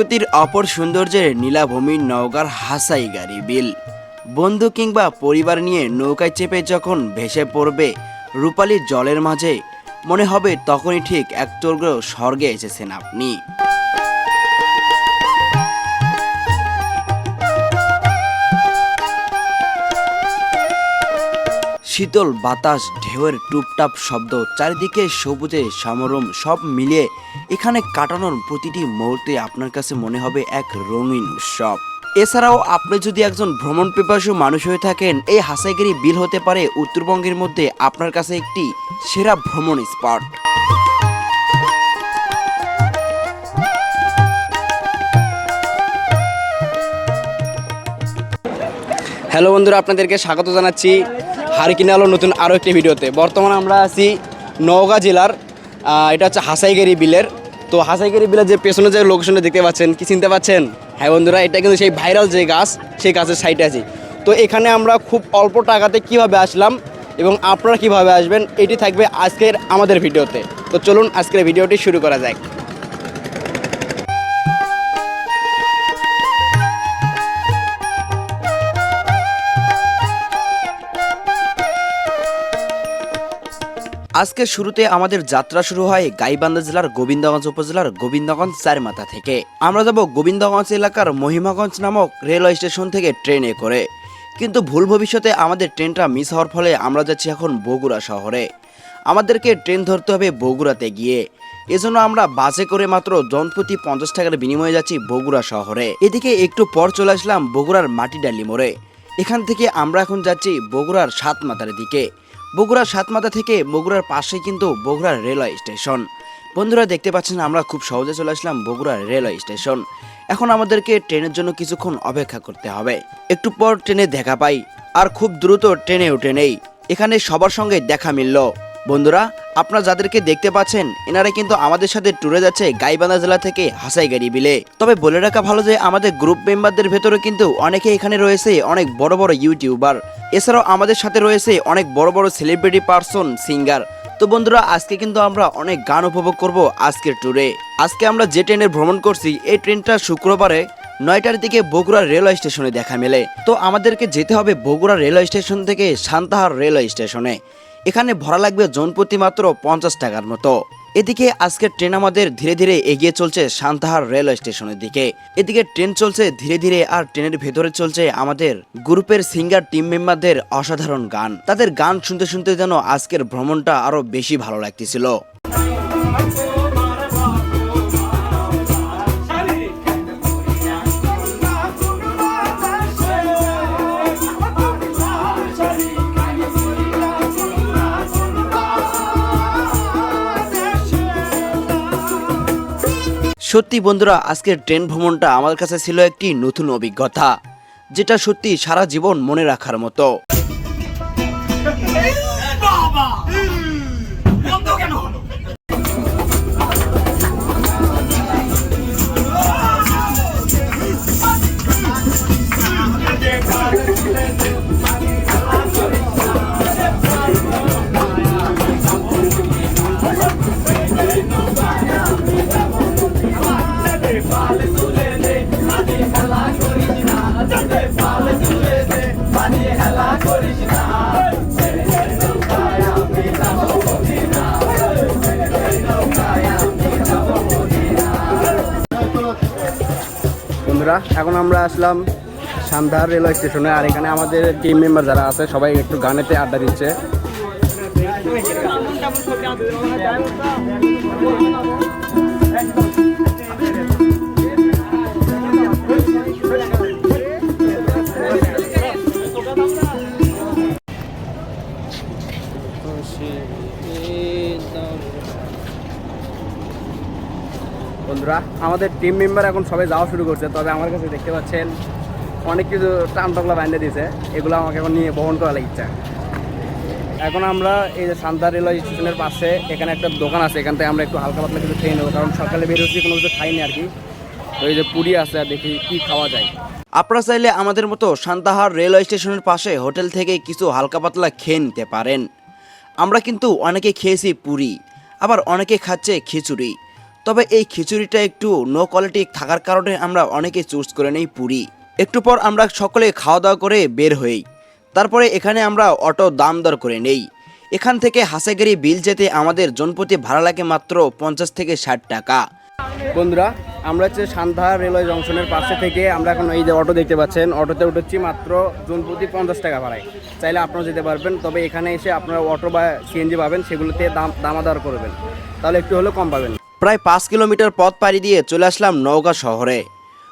প্রকৃতির অপর সৌন্দর্যের নীলাভূমি নওগাঁর হাসাই গাড়ি বিল। বন্ধু কিংবা পরিবার নিয়ে নৌকায় চেপে যখন ভেসে পড়বে রূপালী জলের মাঝে, মনে হবে তখনই ঠিক এক স্বর্গে এসেছেন আপনি। শীতল বাতাস, ঢেউয়ের টুপটাপ শব্দ, চারিদিকে সবুজে সমরম, সব মিলিয়ে এখানে কাটানোর প্রতিটি মুহূর্তে আপনার কাছে মনে হবে এক রঙিন উৎসব। এছাড়াও আপনি যদি একজন ভ্রমণ পিপাসু মানুষ হয়ে থাকেন, এই হাসাইগিরি বিল হতে পারে উত্তরবঙ্গের মধ্যে আপনার কাছে একটি সেরা ভ্রমণ স্পট। হ্যালো বন্ধুরা, আপনাদেরকে স্বাগত জানাচ্ছি। হারিকিনে আলো নতুন আরও একটি ভিডিওতে। বর্তমানে আমরা আছি নওগাঁ জেলার এটা হচ্ছে হাসাইগেরি বিলের। তো হাসাইগেরি বিলের যে পেছনে যে লোকেশনটা দেখতে পাচ্ছেন, কি চিনতে পাচ্ছেন? হ্যাঁ বন্ধুরা, এটা কিন্তু সেই ভাইরাল যে গাছ, সেই গাছের সাইডে আছি। তো এখানে আমরা খুব অল্প টাকাতে কীভাবে আসলাম এবং আপনারা কীভাবে আসবেন, এটি থাকবে আজকের আমাদের ভিডিওতে। তো চলুন আজকের ভিডিওটি শুরু করা যাক। আজকে শুরুতে আমাদের যাত্রা শুরু হয় গাইবান্ধা জেলার গোবিন্দগঞ্জ উপজেলার গোবিন্দগঞ্জ চারমাথা থেকে। আমরা যাব গোবিন্দগঞ্জ এলাকার মহিমাগঞ্জ নামক রেলওয়ে স্টেশন থেকে ট্রেনে করে। কিন্তু ভুল ভবিষ্যতে আমাদের ট্রেনটা মিস হওয়ার ফলে আমরা যাচ্ছি এখন বগুড়া শহরে। আমাদেরকে ট্রেন ধরতে হবে বগুড়াতে গিয়ে। এজন্য আমরা বাসে করে মাত্র জনপ্রতি পঞ্চাশ টাকার বিনিময়ে যাচ্ছি বগুড়া শহরে। এদিকে একটু পর চলে আসলাম বগুড়ার মাটিডালি মোড়ে। এখান থেকে আমরা এখন যাচ্ছি বগুড়ার সাতমাথার দিকে। বগুড়ার সাতমাথা থেকে বগুড়ার পাশে কিন্তু বগুড়ার রেলওয়ে স্টেশন। বন্ধুরা, দেখতে পাচ্ছেন, আমরা খুব সহজে চলে আসলাম বগুড়ার রেলওয়ে স্টেশন। এখন আমাদেরকে ট্রেনের জন্য কিছুক্ষণ অপেক্ষা করতে হবে। একটু পর ট্রেনে দেখা পাই, আর খুব দ্রুত ট্রেনে উঠে নেই। এখানে সবার সঙ্গে দেখা মিলল। বন্ধুরা আপনারা যাদেরকে দেখতে পাচ্ছেন, এনারা কিন্তু আমাদের সাথে ট্যুরে যাচ্ছে গাইবান্ধা জেলা থেকে হাসাইগাড়ি বিলে। তবে বলে রাখা ভালো যে, আমাদের গ্রুপ মেম্বারদের ভেতরে কিন্তু অনেকে এখানে রয়েছে অনেক বড় বড় ইউটিউবার এছাড়াও আমাদের সাথে রয়েছে অনেক বড় বড় সেলিব্রিটি পার্সন সিঙ্গার তো বন্ধুরা, আজকে কিন্তু আমরা অনেক গান উপভোগ করব আজকের ট্যুরে আজকে আমরা যে ট্রেনে ভ্রমণ করছি, এই ট্রেনটা শুক্রবারে নয়টার দিকে বগুড়া রেলওয়ে স্টেশনে দেখা মেলে। তো আমাদেরকে যেতে হবে বগুড়া রেলওয়ে স্টেশন থেকে সান্তাহার রেলওয়ে স্টেশনে। এখানে ভরা লাগবে জনপ্রতি মাত্র পঞ্চাশ টাকার মতো। এদিকে আজকের ট্রেন আমাদের ধীরে ধীরে এগিয়ে চলছে সান্তাহার রেলওয়ে স্টেশনের দিকে। এদিকে ট্রেন চলছে ধীরে ধীরে আর ট্রেনের ভেতরে চলছে আমাদের গ্রুপের সিঙ্গার টিম মেম্বারদের অসাধারণ গান। তাদের গান শুনতে শুনতে যেন আজকের ভ্রমণটা আরও বেশি ভালো লাগতেছিল। সত্যি বন্ধুরা, আজকের ট্রেন ভ্রমণটা আমার কাছে ছিল একটি নতুন অভিজ্ঞতা, যেটা সত্যি সারা জীবন মনে রাখার মতো। এখন আমরা আসলাম সান্ধার রেলওয়ে স্টেশনে, আর এখানে আমাদের টিম মেম্বার যারা আছে, সবাই একটু গানেতে আড্ডা দিচ্ছে। আমাদের টিম মেম্বার এখন সবাই যাওয়া শুরু করছে, তবে আমার কাছে দেখতে পাচ্ছেন অনেক কিছু টান টকলা বাইন্দে দিয়েছে, এগুলো আমাকে এখন নিয়ে বহন করা লাগছে। এখন আমরা এই যে সান্তা রেলওয়ে স্টেশনের পাশে এখানে একটা দোকান আছে, এখান থেকে আমরা একটু হালকা পাতলা কিছু খেয়ে নেব, কারণ সকালে বের বেরোচ্ছি কোনো কিছু খাইনি আর কি। এই যে পুরি আছে, আর দেখি কি খাওয়া যায়। আপনারা চাইলে আমাদের মতো সান্তাহার রেলওয়ে স্টেশনের পাশে হোটেল থেকে কিছু হালকা পাতলা খেয়ে নিতে পারেন। আমরা কিন্তু অনেকে খেয়েছি পুরি, আবার অনেকে খাচ্ছে খিচুড়ি। তবে এই খিচুড়িটা একটু নো কোয়ালিটি থাকার কারণে আমরা অনেকে চুজ করে নেই পুরি। একটু পর আমরা সকলে খাওয়া দাওয়া করে বের হই। তারপরে এখানে আমরা অটো দাম দর করে নেই। এখান থেকে হাসাগেরি বিল যেতে আমাদের জনপ্রতি ভাড়া লাগে মাত্র পঞ্চাশ থেকে ষাট টাকা। বন্ধুরা, আমরা হচ্ছে সান্ধ্যা রেলওয়ে জংশনের পাশে থেকে আমরা এখন এই যে অটো দেখতে পাচ্ছেন, অটোতে উঠেছি মাত্র জন প্রতি পঞ্চাশ টাকা ভাড়ায়। চাইলে আপনারা যেতে পারবেন, তবে এখানে এসে আপনারা অটো বা সিএনজি পাবেন, সেগুলোতে দাম, দামাদার করবেন। তাহলে একটু হলেও কম পাবেন। প্রায় পাঁচ কিলোমিটার পথ পাড়ি দিয়ে চলে আসলাম নওগাঁ শহরে।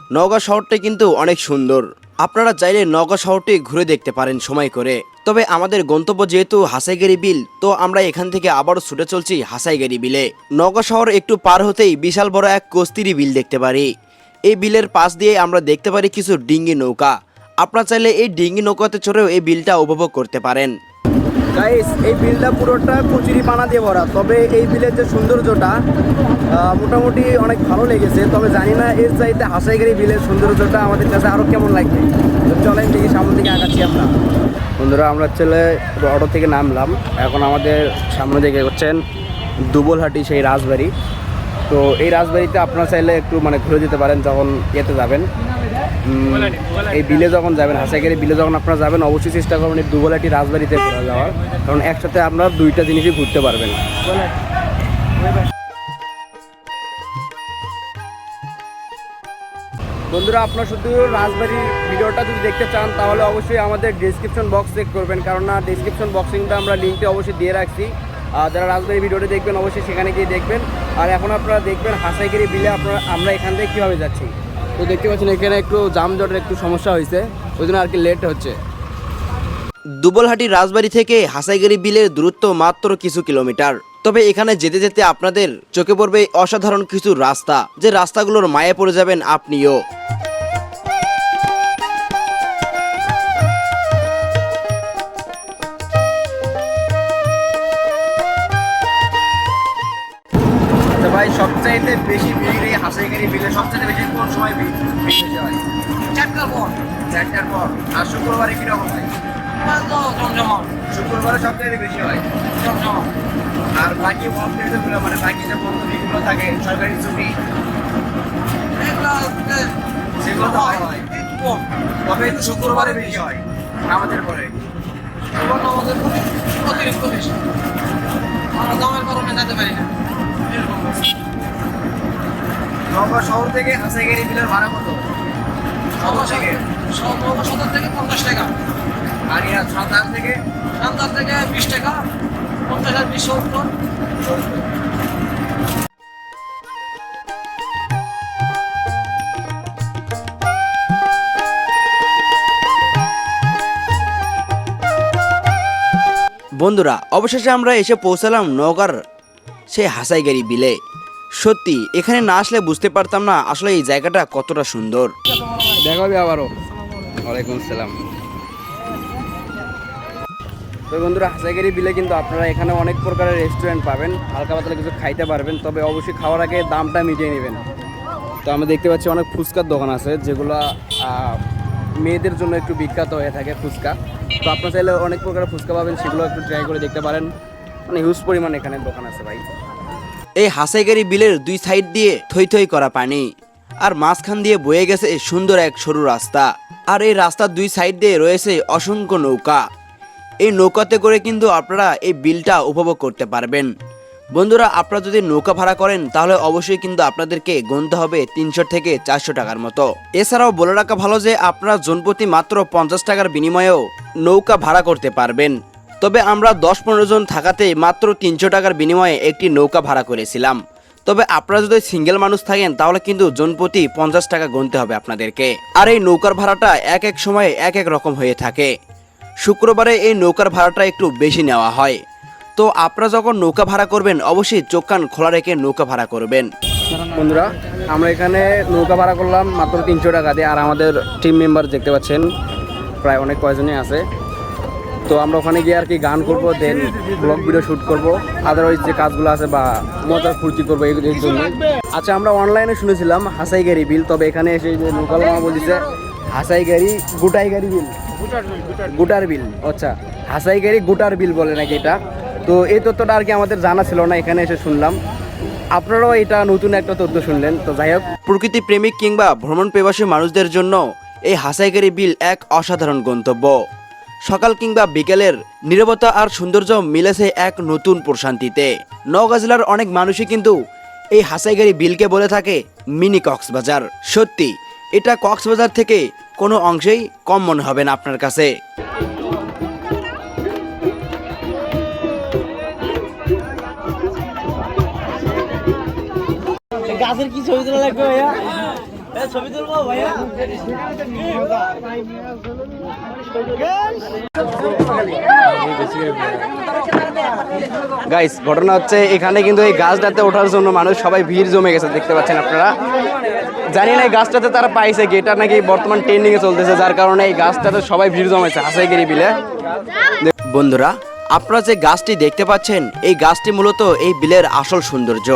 নওগাঁ শহরটি কিন্তু অনেক সুন্দর। আপনারা চাইলে নওগাঁ শহরটি ঘুরে দেখতে পারেন সময় করে। তবে আমাদের গন্তব্য যেহেতু হাসাইগেরি বিল, তো আমরা এখান থেকে আবারও ছুটে চলছি হাসাইগেরি বিলে। নওগাঁ শহর একটু পার হতেই বিশাল বড় এক কস্তিরি বিল দেখতে পারি। এই বিলের পাশ দিয়ে আমরা দেখতে পারি কিছু ডিঙ্গি নৌকা। আপনারা চাইলে এই ডিঙ্গি নৌকাতে চড়েও এই বিলটা উপভোগ করতে পারেন। গাইস এই বিলটা পুরোটা কচুরি পানা দিয়ে ভরা। তবে এই বিলের যে সৌন্দর্যটা মোটামুটি অনেক ভালো লেগেছে। তবে জানি না এর চাইতে হাসাইগাড়ি বিলের সৌন্দর্যটা আমাদের কাছে আরও কেমন লাগবে। চলেন দেখি সামনের দিকে আগাচ্ছি আমরা। বন্ধুরা, আমরা চলে অটো থেকে নামলাম। এখন আমাদের সামনে দিকে হচ্ছেন দুবলহাটি সেই রাজবাড়ি। তো এই রাজবাড়িতে আপনারা চাইলে একটু মানে ঘুরে যেতে পারেন যখন ইয়েতে যাবেন। এই বিলে যখন যাবেন হাসাইগাড়ি বিলে যখন আপনারা যাবেন, অবশ্যই চেষ্টা করবেন এই দুবলাটি রাজবাড়িতে ঘোরা যাওয়ার। কারণ একসাথে আপনারা দুইটা জিনিসই ঘুরতে পারবেন। বন্ধুরা, আপনারা শুধু রাজবাড়ির ভিডিওটা যদি দেখতে চান, তাহলে অবশ্যই আমাদের ডিসক্রিপশন বক্স চেক করবেন। কেননা ডিসক্রিপশন বক্সিংটা আমরা লিঙ্কটা অবশ্যই দিয়ে রাখছি। আর যারা রাজবাড়ি ভিডিওটা দেখবেন, অবশ্যই সেখানে গিয়ে দেখবেন। আর এখন আপনারা দেখবেন হাসাইগিরি বিলে আপনারা আমরা এখান থেকে কীভাবে যাচ্ছি? তো দেখতে পাচ্ছেন এখানে একটু জামজটের একটু সমস্যা হয়েছে ওই জন্য আর কি লেট হচ্ছে। দুবলহাটি রাজবাড়ি থেকে হাসাইগেরি বিলের দূরত্ব মাত্র কিছু কিলোমিটার। তবে এখানে যেতে যেতে আপনাদের চোখে পড়বে অসাধারণ কিছু রাস্তা যে রাস্তাগুলোর মায়ে পড়ে যাবেন আপনিও। ভাই সবচাইতে বেশি ভিড় এই হাসাইগিরি বিলে সবচাইতে সবচাইতে বেশি হয়। আর বাকি বন্ধগুলো মানে বাকি যে বন্ধ দিনগুলো থাকে সরকারি ছুটি সেগুলো তো হয়। তবে শুক্রবারে বেশি হয় আমাদের পরে। আমাদের অতিরিক্ত বেশি। আমরা দমের কারণে যেতে পারি না। এরকম শহর থেকে হাসাইগিরি বিলের ভাড়া কত? থেকে সবার থেকে পঞ্চাশ টাকা। আর এরা সাঁতার থেকে সান্তার থেকে বিশ টাকা পঞ্চাশ বিশ সত্তর। বন্ধুরা অবশেষে আমরা এসে পৌঁছালাম নওগাঁর সেই হাসাইগেরি বিলে। সত্যি এখানে না আসলে বুঝতে পারতাম না আসলে এই জায়গাটা কতটা সুন্দর। দেখা হবে আবারও। ওয়ালাইকুম আসসালাম। তো বন্ধুরা হাসাইগিরি বিলে কিন্তু আপনারা এখানে অনেক প্রকারের রেস্টুরেন্ট পাবেন, হালকা পাতলা কিছু খাইতে পারবেন, তবে অবশ্যই খাওয়ার আগে দামটা মিটিয়ে নেবেন। তো আমরা দেখতে পাচ্ছি অনেক ফুচকার দোকান আছে, যেগুলো মেয়েদের জন্য একটু বিখ্যাত হয়ে থাকে ফুচকা। তো আপনার চাইলে অনেক প্রকারের ফুচকা পাবেন, সেগুলো একটু ট্রাই করে দেখতে পারেন। মানে হিউজ পরিমাণ এখানে দোকান আছে ভাই। এই হাসাইগেরি বিলের দুই সাইড দিয়ে থই থই করা পানি, আর মাঝখান দিয়ে বয়ে গেছে সুন্দর এক সরু রাস্তা। আর এই রাস্তার দুই সাইড দিয়ে রয়েছে অসংখ্য নৌকা। এই নৌকাতে করে কিন্তু আপনারা এই বিলটা উপভোগ করতে পারবেন। বন্ধুরা, আপনারা যদি নৌকা ভাড়া করেন, তাহলে অবশ্যই কিন্তু আপনাদেরকে গুনতে হবে তিনশো থেকে চারশো টাকার মতো। এছাড়াও বলে রাখা ভালো যে, আপনারা জনপ্রতি মাত্র পঞ্চাশ টাকার বিনিময়েও নৌকা ভাড়া করতে পারবেন। তবে আমরা দশ পনেরো জন থাকাতে মাত্র তিনশো টাকার বিনিময়ে একটি নৌকা ভাড়া করেছিলাম। তবে আপনারা যদি সিঙ্গেল মানুষ থাকেন, তাহলে কিন্তু জনপ্রতি পঞ্চাশ টাকা গুনতে হবে আপনাদেরকে। আর এই নৌকার ভাড়াটা এক এক সময়ে এক এক রকম হয়ে থাকে। শুক্রবারে এই নৌকার ভাড়াটা একটু বেশি নেওয়া হয়। তো আপনারা যখন নৌকা ভাড়া করবেন, অবশ্যই চোখ কান খোলা রেখে নৌকা ভাড়া করবেন। বন্ধুরা, আমরা এখানে নৌকা ভাড়া করলাম মাত্র তিনশো টাকা দিয়ে, আর আমাদের টিম মেম্বার দেখতে পাচ্ছেন, প্রায় অনেক কয়জনই আছে। তো আমরা ওখানে গিয়ে আর কি গান করব দেন ব্লগ ভিডিও শ্যুট করব। আদারওয়াইজ যে কাজগুলো আছে বা মজার ফুর্তি করব, এই জন্য। আচ্ছা আমরা অনলাইনে শুনেছিলাম হাসাইগাড়ি বিল, তবে এখানে এসে যে লোকাল মামা বলছে হাসাইগাড়ি গুটাই গাড়ি বিল। গুটার বিল আচ্ছা। হাসাইগাড়ি গুটার বিল বলে নাকি এটা? তো এই তথ্যটা আর কি আমাদের জানা ছিল না এখানে এসে শুনলাম। আপনারাও এটা নতুন একটা তথ্য শুনলেন তো যাই হোক। প্রকৃতি প্রেমিক কিংবা ভ্রমণ প্রবাসী মানুষদের জন্য এই হাসাইগাড়ি বিল এক অসাধারণ গন্তব্য। সকাল কিংবা বিকেলের নীরবতা আর সৌন্দর্য মিলেছে এক নতুন প্রশান্তিতে। নওগাঁ জেলার অনেক মানুষই কিন্তু এই হাসাইগাড়ি বিলকে বলে থাকে মিনি কক্সবাজার। সত্যি এটা কক্সবাজার থেকে কোনো অংশেই কম মনে হবে না আপনার কাছে। গাছের কি ছবি তোলা লাগবে ভাইয়া? ছবি তুলবো ভাইয়া? গাইস ঘটনা হচ্ছে এখানে কিন্তু এই গাছটাতে ওঠার জন্য মানুষ সবাই ভিড় জমে গেছে, দেখতে পাচ্ছেন আপনারা। জানি না এই গাছটাতে তারা পাইছে কি এটা নাকি বর্তমান ট্রেন্ডিং এ চলতেছে, যার কারণে এই গাছটাতে সবাই ভিড় জমেছে, হাসাইগিরি বিলে। বন্ধুরা, আপনারা যে গাছটি দেখতে পাচ্ছেন, এই গাছটি মূলত এই বিলের আসল সৌন্দর্য।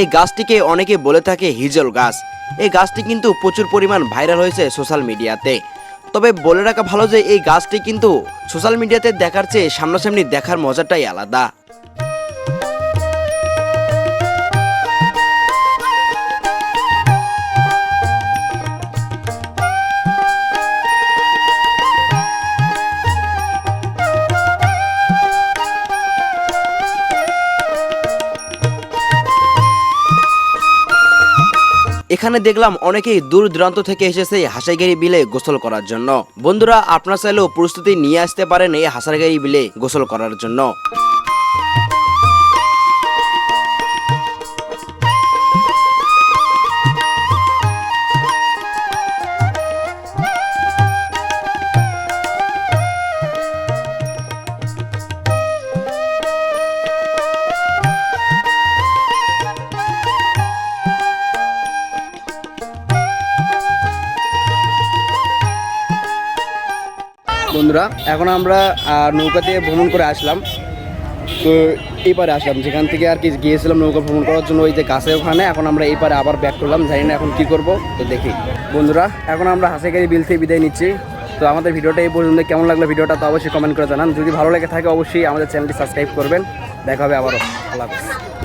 এই গাছটিকে অনেকে বলে থাকে হিজল গাছ। এই গাছটি কিন্তু প্রচুর পরিমাণ ভাইরাল হয়েছে সোশ্যাল মিডিয়াতে তবে বলে রাখা ভালো যে এই গাছটি কিন্তু সোশ্যাল মিডিয়াতে দেখার চেয়ে সামনাসামনি দেখার মজাটাই আলাদা। এখানে দেখলাম অনেকেই দূর দূরান্ত থেকে এসেছে হাসাইগাড়ি বিলে গোসল করার জন্য। বন্ধুরা, আপনার চাইলেও প্রস্তুতি নিয়ে আসতে পারেন এই হাসাইগাড়ি বিলে গোসল করার জন্য। বন্ধুরা। এখন আমরা আহ, নৌকাতে ভ্রমণ করে আসলাম। তো এই পারে আসলাম যেখান থেকে আর কি গিয়েছিলাম নৌকা ভ্রমণ করার জন্য ওই যে গাছের ওখানে। এখন আমরা এই পারে আবার ব্যাক করলাম জানি না এখন কি করব। তো দেখি। বন্ধুরা এখন আমরা হাসিগাড়ি বিল থেকে বিদায় নিচ্ছি। তো আমাদের ভিডিওটা এই পর্যন্ত। কেমন লাগল ভিডিওটা তো অবশ্যই কমেন্ট করে জানান। যদি ভালো লেগে থাকে অবশ্যই আমাদের চ্যানেলটি সাবস্ক্রাইব করবেন। দেখা হবে আবারও। আল্লাহ হাফিজ।